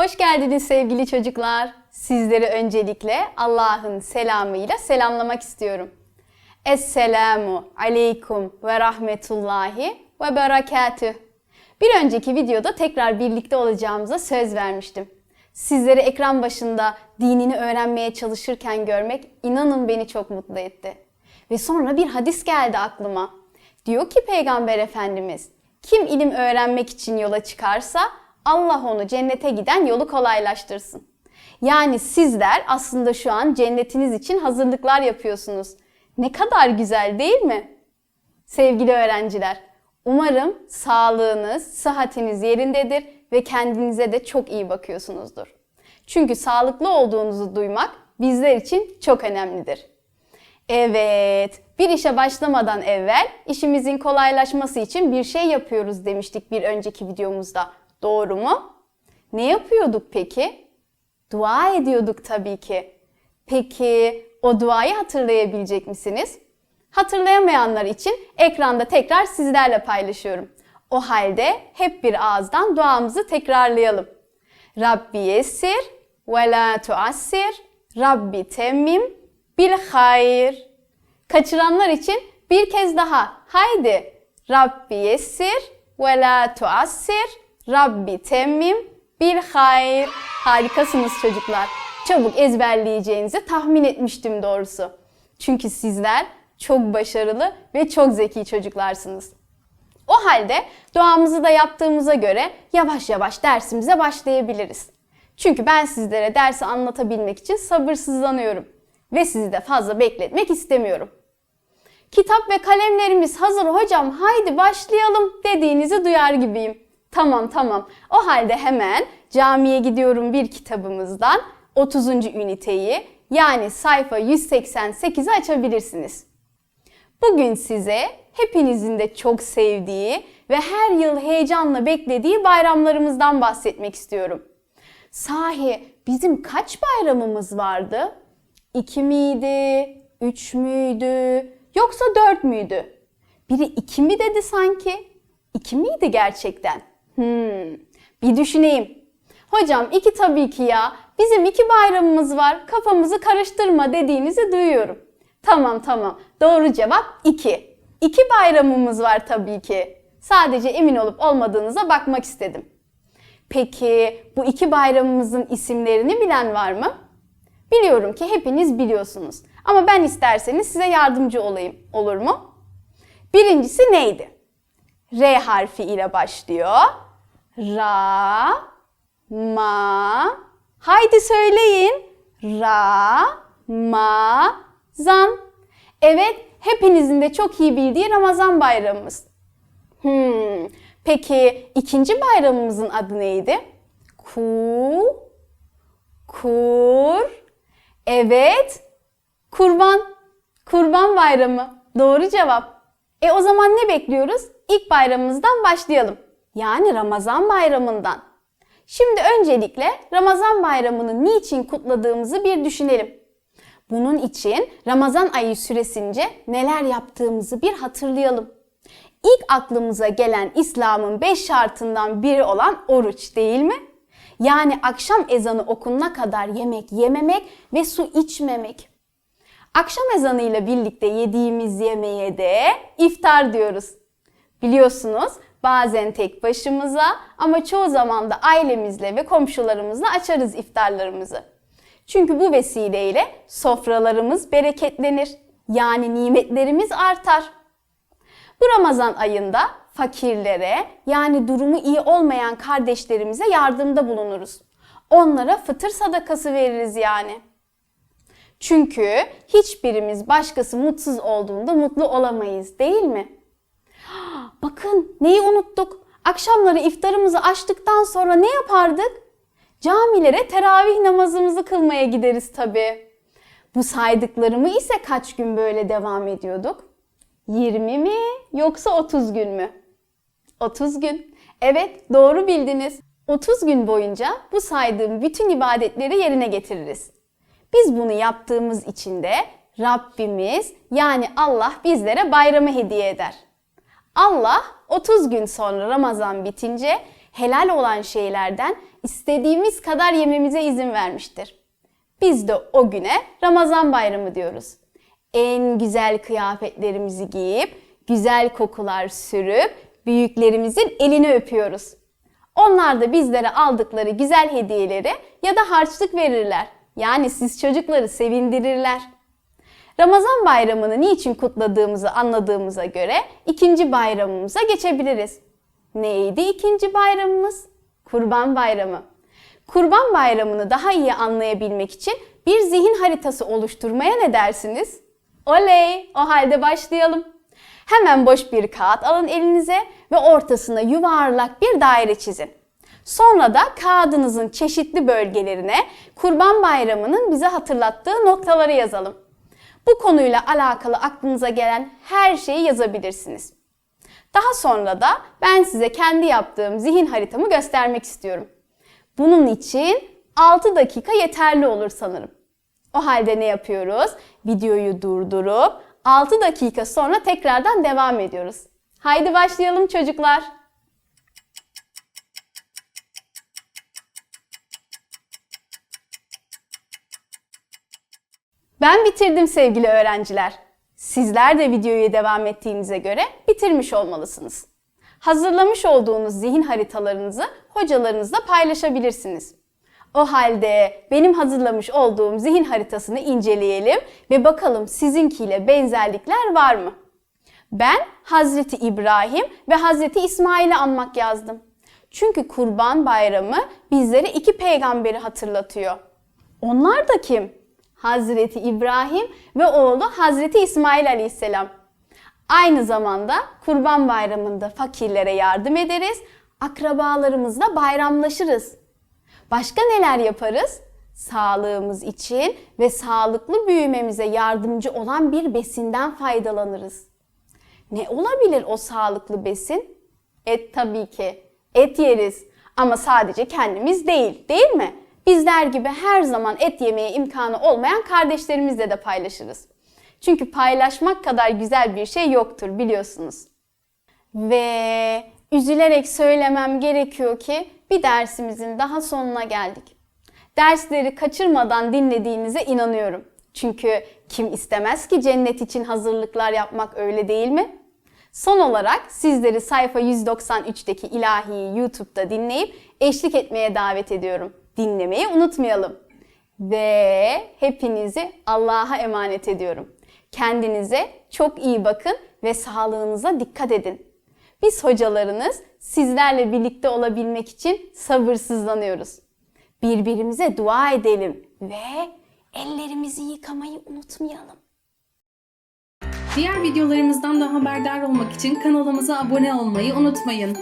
Hoş geldiniz sevgili çocuklar. Sizleri öncelikle Allah'ın selamıyla selamlamak istiyorum. Esselamu aleykum ve rahmetullahi ve berekatüh. Bir önceki videoda tekrar birlikte olacağımıza söz vermiştim. Sizleri ekran başında dinini öğrenmeye çalışırken görmek inanın beni çok mutlu etti. Ve sonra bir hadis geldi aklıma. Diyor ki Peygamber Efendimiz, kim ilim öğrenmek için yola çıkarsa Allah onu cennete giden yolu kolaylaştırsın. Yani sizler aslında şu an cennetiniz için hazırlıklar yapıyorsunuz. Ne kadar güzel değil mi? Sevgili öğrenciler, umarım sağlığınız, sıhhatiniz yerindedir ve kendinize de çok iyi bakıyorsunuzdur. Çünkü sağlıklı olduğunuzu duymak bizler için çok önemlidir. Evet, bir işe başlamadan evvel işimizin kolaylaşması için bir şey yapıyoruz demiştik bir önceki videomuzda. Doğru mu? Ne yapıyorduk peki? Dua ediyorduk tabii ki. Peki o duayı hatırlayabilecek misiniz? Hatırlayamayanlar için ekranda tekrar sizlerle paylaşıyorum. O halde hep bir ağızdan duamızı tekrarlayalım. Rabbi yessir ve la tuassir, Rabbi temmim bil hayr. Kaçıranlar için bir kez daha haydi. Rabbi yessir ve la tuassir, Rabbi temmim bil hayr. Harikasınız çocuklar. Çabuk ezberleyeceğinizi tahmin etmiştim doğrusu. Çünkü sizler çok başarılı ve çok zeki çocuklarsınız. O halde duamızı da yaptığımıza göre yavaş yavaş dersimize başlayabiliriz. Çünkü ben sizlere dersi anlatabilmek için sabırsızlanıyorum ve sizi de fazla bekletmek istemiyorum. Kitap ve kalemlerimiz hazır hocam haydi başlayalım dediğinizi duyar gibiyim. Tamam tamam. O halde hemen camiye gidiyorum bir kitabımızdan 30. üniteyi yani sayfa 188'i açabilirsiniz. Bugün size hepinizin de çok sevdiği ve her yıl heyecanla beklediği bayramlarımızdan bahsetmek istiyorum. Sahi bizim kaç bayramımız vardı? İki miydi? Üç müydü? Yoksa dört müydü? Biri iki mi dedi sanki? İki miydi gerçekten? Hmm, bir düşüneyim. Hocam iki tabii ki ya. Bizim iki bayramımız var. Kafamızı karıştırma dediğinizi duyuyorum. Tamam tamam. Doğru cevap iki. İki bayramımız var tabii ki. Sadece emin olup olmadığınıza bakmak istedim. Peki bu iki bayramımızın isimlerini bilen var mı? Biliyorum ki hepiniz biliyorsunuz. Ama ben isterseniz size yardımcı olayım. Olur mu? Birincisi neydi? R harfi ile başlıyor. Ra, ma. Haydi söyleyin. Ra, ma, zan. Evet, hepinizin de çok iyi bildiği Ramazan bayramımız. Hmm. Peki ikinci bayramımızın adı neydi? Ku, kur. Evet, kurban. Kurban bayramı. Doğru cevap. E o zaman ne bekliyoruz? İlk bayramımızdan başlayalım. Yani Ramazan bayramından. Şimdi öncelikle Ramazan bayramını niçin kutladığımızı bir düşünelim. Bunun için Ramazan ayı süresince neler yaptığımızı bir hatırlayalım. İlk aklımıza gelen İslam'ın beş şartından biri olan oruç değil mi? Yani akşam ezanı okunana kadar yemek yememek ve su içmemek. Akşam ezanı ile birlikte yediğimiz yemeğe de iftar diyoruz. Biliyorsunuz bazen tek başımıza ama çoğu zaman da ailemizle ve komşularımızla açarız iftarlarımızı. Çünkü bu vesileyle sofralarımız bereketlenir. Yani nimetlerimiz artar. Bu Ramazan ayında fakirlere yani durumu iyi olmayan kardeşlerimize yardımda bulunuruz. Onlara fıtır sadakası veririz yani. Çünkü hiçbirimiz başkası mutsuz olduğunda mutlu olamayız değil mi? Bakın neyi unuttuk? Akşamları iftarımızı açtıktan sonra ne yapardık? Camilere teravih namazımızı kılmaya gideriz tabii. Bu saydıklarımı ise kaç gün böyle devam ediyorduk? 20 mi yoksa 30 gün mü? 30 gün. Evet doğru bildiniz. 30 gün boyunca bu saydığım bütün ibadetleri yerine getiririz. Biz bunu yaptığımız için de Rabbimiz yani Allah bizlere bayramı hediye eder. Allah 30 gün sonra Ramazan bitince helal olan şeylerden istediğimiz kadar yememize izin vermiştir. Biz de o güne Ramazan bayramı diyoruz. En güzel kıyafetlerimizi giyip, güzel kokular sürüp, büyüklerimizin elini öpüyoruz. Onlar da bizlere aldıkları güzel hediyeleri ya da harçlık verirler. Yani siz çocukları sevindirirler. Ramazan bayramını niçin kutladığımızı anladığımıza göre ikinci bayramımıza geçebiliriz. Neydi ikinci bayramımız? Kurban Bayramı. Kurban Bayramı'nı daha iyi anlayabilmek için bir zihin haritası oluşturmaya ne dersiniz? Oley! O halde başlayalım. Hemen boş bir kağıt alın elinize ve ortasına yuvarlak bir daire çizin. Sonra da kağıdınızın çeşitli bölgelerine Kurban Bayramı'nın bize hatırlattığı noktaları yazalım. Bu konuyla alakalı aklınıza gelen her şeyi yazabilirsiniz. Daha sonra da ben size kendi yaptığım zihin haritamı göstermek istiyorum. Bunun için 6 dakika yeterli olur sanırım. O halde ne yapıyoruz? Videoyu durdurup 6 dakika sonra tekrardan devam ediyoruz. Haydi başlayalım çocuklar. Ben bitirdim sevgili öğrenciler. Sizler de videoyu devam ettiğinize göre bitirmiş olmalısınız. Hazırlamış olduğunuz zihin haritalarınızı hocalarınızla paylaşabilirsiniz. O halde benim hazırlamış olduğum zihin haritasını inceleyelim ve bakalım sizinkiyle benzerlikler var mı? Ben Hazreti İbrahim ve Hazreti İsmail'i anmak yazdım. Çünkü Kurban Bayramı bizlere iki peygamberi hatırlatıyor. Onlar da kim? Hazreti İbrahim ve oğlu Hazreti İsmail Aleyhisselam. Aynı zamanda Kurban Bayramı'nda fakirlere yardım ederiz, akrabalarımızla bayramlaşırız. Başka neler yaparız? Sağlığımız için ve sağlıklı büyümemize yardımcı olan bir besinden faydalanırız. Ne olabilir o sağlıklı besin? Et tabii ki. Et yeriz. Ama sadece kendimiz değil, değil mi? Bizler gibi her zaman et yemeye imkanı olmayan kardeşlerimizle de paylaşırız. Çünkü paylaşmak kadar güzel bir şey yoktur biliyorsunuz. Ve üzülerek söylemem gerekiyor ki bir dersimizin daha sonuna geldik. Dersleri kaçırmadan dinlediğinize inanıyorum. Çünkü kim istemez ki cennet için hazırlıklar yapmak öyle değil mi? Son olarak sizleri sayfa 193'teki ilahiyi YouTube'da dinleyip eşlik etmeye davet ediyorum. Dinlemeyi unutmayalım. Ve hepinizi Allah'a emanet ediyorum. Kendinize çok iyi bakın ve sağlığınıza dikkat edin. Biz hocalarınız sizlerle birlikte olabilmek için sabırsızlanıyoruz. Birbirimize dua edelim ve ellerimizi yıkamayı unutmayalım. Diğer videolarımızdan da haberdar olmak için kanalımıza abone olmayı unutmayın.